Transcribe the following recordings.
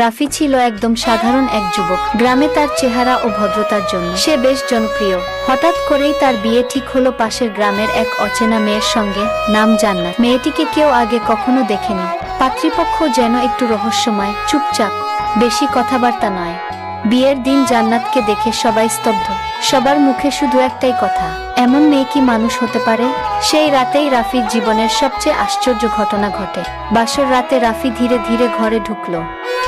রাফি ছিল একদম সাধারণ এক যুবক। গ্রামে তার চেহারা ও ভদ্রতার জন্য সে বেশ জনপ্রিয়। হঠাৎ করেই তার বিয়ে ঠিক হলো পাশের গ্রামের এক অচেনা মেয়ের সঙ্গে, নাম জান্নাত। মেয়েটিকে কেউ আগে কখনো দেখেনি। পাত্রীপক্ষ যেন একটু রহস্যময়, চুপচাপ, বেশি কথাবার্তা নয়। বিয়ের দিন জান্নাতকে দেখে সবাই স্তব্ধ। সবার মুখে শুধু একটাই কথা, এমন মেয়ে কি মানুষ হতে পারে? সেই রাতেই রাফির জীবনের সবচেয়ে আশ্চর্য ঘটনা ঘটে। বাসর রাতে রাফি ধীরে ধীরে ঘরে ঢুকলো।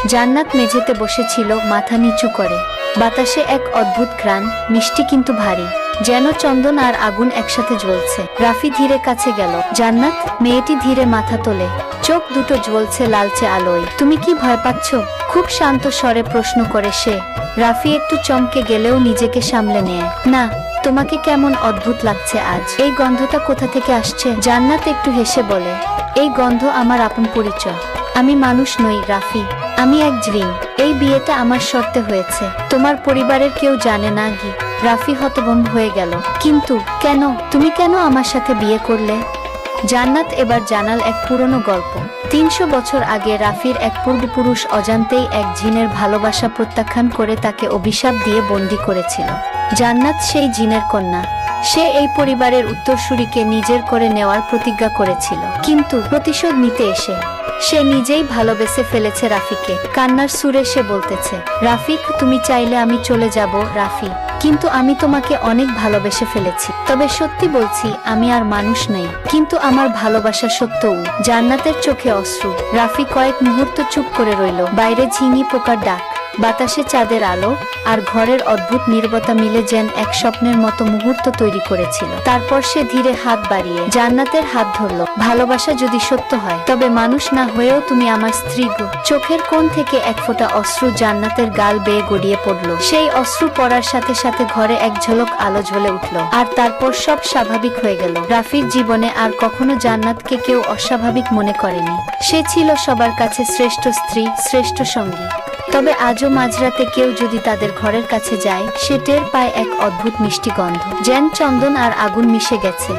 জান্নাত মেঝেতে বসেছিল, মাথা নিচু করে। বাতাসে এক অদ্ভুত ঘ্রাণ, মিষ্টি কিন্তু ভারী। যেন চন্দন আর আগুন একসাথে জ্বলছে। রাফি ধীরে কাছে গেল। জান্নাত, মেয়েটি ধীরে মাথা তোলে। চোখ দুটো জ্বলছে লালচে আলোয়। তুমি কি ভয় পাচ্ছ? খুব শান্ত স্বরে প্রশ্ন করে সে। রাফি একটু চমকে গেলেও নিজেকে সামলে নেয়। না, তোমাকে কেমন অদ্ভুত লাগছে আজ। এই গন্ধটা কোথা থেকে আসছে? জান্নাত একটু হেসে বলে, এই গন্ধ আমার আপন পরিচয়। আমি মানুষ নই, রাফি। আমি এক জিন এই বিয়েটা আমার শর্তে হয়েছে। তোমার পরিবারের কেউ জানে না গি রাফি হতভম্ব হয়ে গেল, কিন্তু কেন? তুমি কেন আমার সাথে বিয়ে করলে? জান্নাত এবার জানাল এক পুরনো গল্প। তিনশো বছর আগে রাফির এক পূর্বপুরুষ অজান্তেই এক জিনের ভালোবাসা প্রত্যাখ্যান করে তাকে অভিশাপ দিয়ে বন্দি করেছিল। জান্নাত সেই জিনের কন্যা। সে এই পরিবারের উত্তরসূরিকে নিজের করে নেওয়ার প্রতিজ্ঞা করেছিল। কিন্তু প্রতিশোধ নিতে এসে সে নিজেই ভালোবেসে ফেলেছে রাফিকে কান্নার সুরে সে বলতেছে, রাফিক, তুমি চাইলে আমি চলে যাব, রাফি। কিন্তু আমি তোমাকে অনেক ভালোবেসে ফেলেছি। তবে সত্যি বলছি, আমি আর মানুষ নেই। কিন্তু আমার ভালোবাসা সত্যও। জান্নাতের চোখে অশ্রু। রাফি কয়েক মুহূর্ত চুপ করে রইল। বাইরে ঝিঙি পোকার ডাক। বাতাসে চাঁদের আলো আর ঘরের অদ্ভুত নির্বতা মিলে যেন এক স্বপ্নের মতো মুহূর্ত তৈরি করেছিল। তারপর সে ধীরে হাত বাড়িয়ে জান্নাতের হাত ধরল। ভালোবাসা যদি সত্য হয়, তবে মানুষ না হয়েও তুমি আমার স্ত্রী গো। চোখের কোণ থেকে এক ফোঁটা অশ্রু জান্নাতের গাল বেয়ে গড়িয়ে পড়ল। সেই অশ্রু পড়ার সাথে সাথে ঘরে এক ঝলক আলো জ্বলে উঠল আর তারপর সব স্বাভাবিক হয়ে গেল। রাফির জীবনে আর কখনো জান্নাতকে কেউ অস্বাভাবিক মনে করেনি। সে ছিল সবার কাছে শ্রেষ্ঠ স্ত্রী, শ্রেষ্ঠ সঙ্গী। তবে আজও মাঝরাতে কেউ যদি তাদের ঘরের কাছে যায়, সে টের পায় এক অদ্ভুত মিষ্টি গন্ধ। জ্যান চন্দন আর আগুন মিশে গেছে।